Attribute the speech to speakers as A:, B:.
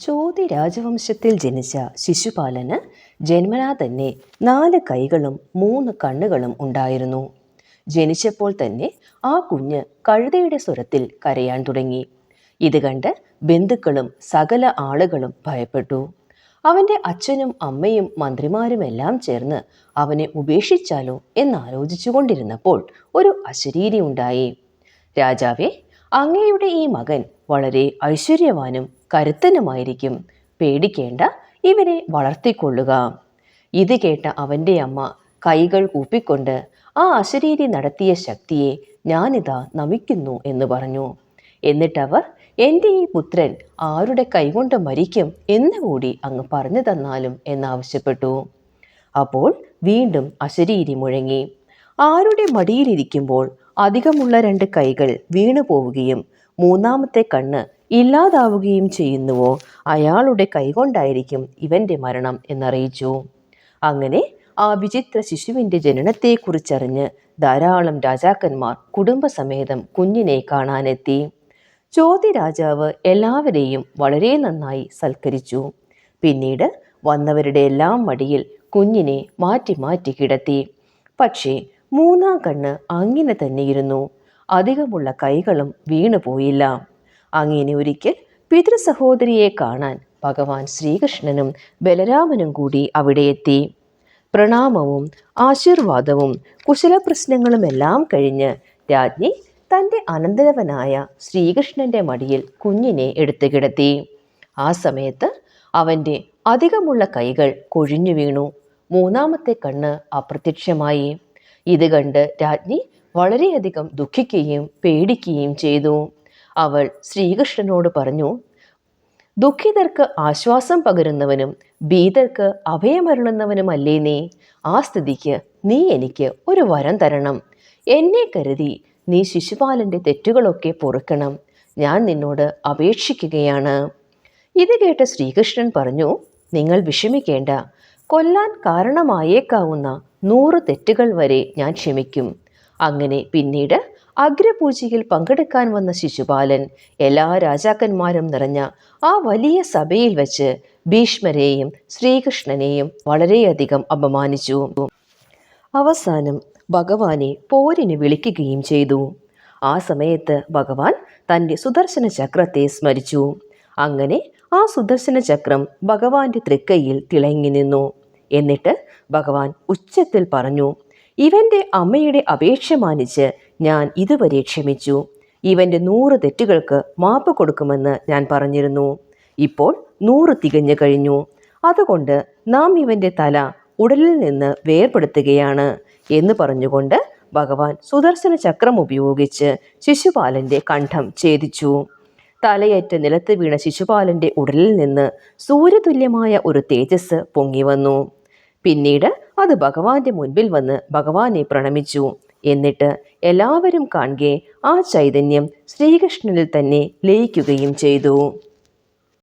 A: ചോതി രാജവംശത്തിൽ ജനിച്ച ശിശുപാലന് ജന്മനാ തന്നെ നാല് കൈകളും മൂന്ന് കണ്ണുകളും ഉണ്ടായിരുന്നു. ജനിച്ചപ്പോൾ തന്നെ ആ കുഞ്ഞ് കഴുതയുടെ സ്വരത്തിൽ കരയാൻ തുടങ്ങി. ഇത് കണ്ട് ബന്ധുക്കളും സകല ആളുകളും ഭയപ്പെട്ടു. അവന്റെ അച്ഛനും അമ്മയും മന്ത്രിമാരുമെല്ലാം ചേർന്ന് അവനെ ഉപേക്ഷിച്ചാലോ എന്നാലോചിച്ചുകൊണ്ടിരുന്നപ്പോൾ ഒരു അശരീരി ഉണ്ടായി. രാജാവെ അങ്ങയുടെ ഈ മകൻ വളരെ ഐശ്വര്യവാനും കരുത്തനുമായിരിക്കും. പേടിക്കേണ്ട ഇവനെ വളർത്തിക്കൊള്ളുക. ഇത് കേട്ട അവന്റെ അമ്മ കൈകൾ കൂപ്പിക്കൊണ്ട് ആ അശരീരി നടത്തിയ ശക്തിയെ ഞാനിതാ നമിക്കുന്നു എന്ന് പറഞ്ഞു. എന്നിട്ടവർ എന്റെ ഈ പുത്രൻ ആരുടെ കൈകൊണ്ട് മരിക്കും എന്നുകൂടി അങ്ങ് പറഞ്ഞു തന്നാലും എന്നാവശ്യപ്പെട്ടു. അപ്പോൾ വീണ്ടും അശരീരി മുഴങ്ങി ആരുടെ മടിയിലിരിക്കുമ്പോൾ അധികമുള്ള രണ്ട് കൈകൾ വീണു പോവുകയും മൂന്നാമത്തെ കണ്ണ് ഇല്ലാതാവുകയും ചെയ്യുന്നുവോ? അയാളുടെ കൈകൊണ്ടായിരിക്കും ഇവന്റെ മരണം എന്നറിയിച്ചു. അങ്ങനെ ആ വിചിത്ര ശിശുവിന്റെ ജനനത്തെക്കുറിച്ചറിഞ്ഞ് ധാരാളം രാജാക്കന്മാർ കുടുംബസമേതം കുഞ്ഞിനെ കാണാനെത്തി. ചോതി രാജാവ് എല്ലാവരെയും വളരെ നന്നായി സൽക്കരിച്ചു. പിന്നീട് വന്നവരുടെ എല്ലാം മടിയിൽ കുഞ്ഞിനെ മാറ്റി മാറ്റി കിടത്തി. പക്ഷേ മൂന്നാം കണ്ണ് അങ്ങനെ തന്നെയിരുന്നു. അധികമുള്ള കൈകളും വീണുപോയില്ല. അങ്ങനെ ഒരിക്കൽ പിതൃസഹോദരിയെ കാണാൻ ഭഗവാൻ ശ്രീകൃഷ്ണനും ബലരാമനും കൂടി അവിടെ എത്തി. പ്രണാമവും ആശീർവാദവും കുശലപ്രശ്നങ്ങളുമെല്ലാം കഴിഞ്ഞ് രാജ്ഞി തന്റെ അനന്തരവനായ ശ്രീകൃഷ്ണന്റെ മടിയിൽ കുഞ്ഞിനെ എടുത്തു കിടത്തി. ആ സമയത്ത് അവന്റെ അധികമുള്ള കൈകൾ കൊഴിഞ്ഞു വീണു. മൂന്നാമത്തെ കണ്ണ് അപ്രത്യക്ഷമായി. ഇത് കണ്ട് രാജ്ഞി വളരെയധികം ദുഃഖിക്കുകയും പേടിക്കുകയും ചെയ്തു. അവൾ ശ്രീകൃഷ്ണനോട് പറഞ്ഞു ദുഃഖിതർക്ക് ആശ്വാസം പകരുന്നവനും ഭീതർക്ക് അഭയമരുളുന്നവനുമല്ലേ നീ? ആ സ്ഥിതിക്ക് നീ എനിക്ക് ഒരു വരം തരണം. എന്നെ കരുതി നീ ശിശുപാലന്റെ തെറ്റുകളൊക്കെ പൊറുക്കണം. ഞാൻ നിന്നോട് അപേക്ഷിക്കുകയാണ്. ഇത് കേട്ട ശ്രീകൃഷ്ണൻ പറഞ്ഞു നിങ്ങൾ വിഷമിക്കേണ്ട. കൊല്ലാൻ കാരണമായേക്കാവുന്ന നൂറ് തെറ്റുകൾ വരെ ഞാൻ ക്ഷമിക്കും. അങ്ങനെ പിന്നീട് അഗ്രപൂജയിൽ പങ്കെടുക്കാൻ വന്ന ശിശുപാലൻ എല്ലാ രാജാക്കന്മാരും നിറഞ്ഞ ആ വലിയ സഭയിൽ വെച്ച് ഭീഷ്മരെയും ശ്രീകൃഷ്ണനെയും വളരെയധികം അപമാനിച്ചു. അവസാനം ഭഗവാനെ പോരിന് വിളിക്കുകയും ചെയ്തു. ആ സമയത്ത് ഭഗവാൻ തന്റെ സുദർശന ചക്രത്തെ സ്മരിച്ചു. അങ്ങനെ ആ സുദർശന ചക്രം ഭഗവാന്റെ തൃക്കൈയിൽ തിളങ്ങി നിന്നു. എന്നിട്ട് ഭഗവാൻ ഉച്ചത്തിൽ പറഞ്ഞു ഇവന്റെ അമ്മയുടെ അപേക്ഷ മാനിച്ച് ഞാൻ ഇതുവരെ ക്ഷമിച്ചു. ഇവന്റെ നൂറ് തെറ്റുകൾക്ക് മാപ്പ് കൊടുക്കുമെന്ന് ഞാൻ പറഞ്ഞിരുന്നു. ഇപ്പോൾ നൂറ് തികഞ്ഞു കഴിഞ്ഞു. അതുകൊണ്ട് നാം ഇവന്റെ തല ഉടലിൽ നിന്ന് വേർപെടുത്തുകയാണ് എന്ന് പറഞ്ഞുകൊണ്ട് ഭഗവാൻ സുദർശന ചക്രം ഉപയോഗിച്ച് ശിശുപാലന്റെ കണ്ഠം ഛേദിച്ചു. തലയേറ്റ് നിലത്ത് വീണ ശിശുപാലന്റെ ഉടലിൽ നിന്ന് സൂര്യതുല്യമായ ഒരു തേജസ് പൊങ്ങി വന്നു. പിന്നീട് അത് ഭഗവാന്റെ മുൻപിൽ വന്ന് ഭഗവാനെ പ്രണമിച്ചു. എന്നിട്ട് എല്ലാവരും കാണുകയും ആ ചൈതന്യം ശ്രീകൃഷ്ണനിൽ തന്നെ ലയിക്കുകയും ചെയ്തു.